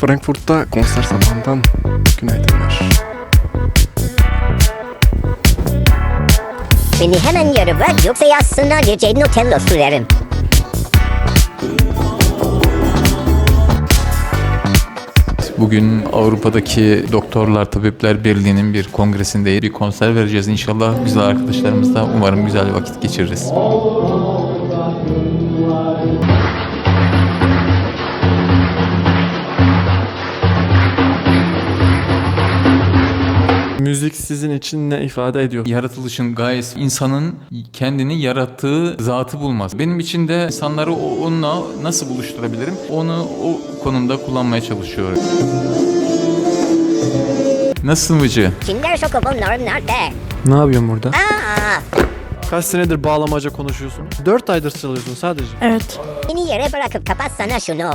Frankfurt'ta konser sabahından günaydınlar. Beni hemen yarı bırak yoksa yazsınlar gece Nutella sürerim. Bugün Avrupa'daki Doktorlar Tabipler Birliği'nin bir kongresinde bir konser vereceğiz inşallah. Güzel arkadaşlarımızla umarım güzel vakit geçiririz. Müzik sizin için ne ifade ediyor? Yaratılışın gayesi insanın kendini yarattığı zatı bulmaz. Benim için de insanları o- onunla nasıl buluşturabilirim? Onu o konumda kullanmaya çalışıyorum. Nasılsın Vıcı? Kinder şoku bunlar nerede? Ne yapıyorsun burada? Aa, Kaç senedir bağlamaca konuşuyorsun? 4 aydır çalıyorsun sadece. Evet. beni yere bırakıp kapatsana şunu.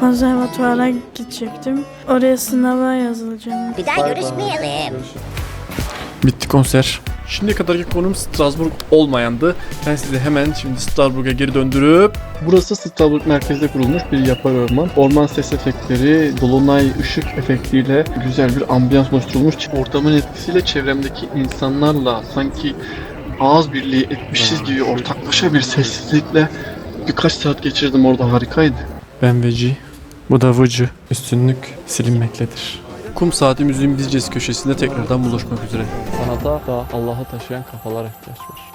Konservatuara gidecektim. Oraya sınava yazılacağım. Bir daha görüşmeyelim. Bitti konser. Şimdiye kadarki konum Strasbourg olmayandı. Ben sizi hemen şimdi Strasbourg'a geri döndürüp... Burası Strasbourg merkezde kurulmuş bir yapay orman. Orman ses efektleri, dolunay ışık efektiyle güzel bir ambiyans oluşturulmuş. Ortamın etkisiyle çevremdeki insanlarla sanki ağız birliği etmişiz gibi ortaklaşa bir sessizlikle birkaç saat geçirdim orada harikaydı. Ben Veci, bu da Vıcı. Üstünlük silinmektedir. Kum Saati Müziğin Bizcesi köşesinde tekrardan buluşmak üzere. Sanata da Allah'a taşıyan kafalara ihtiyaç var.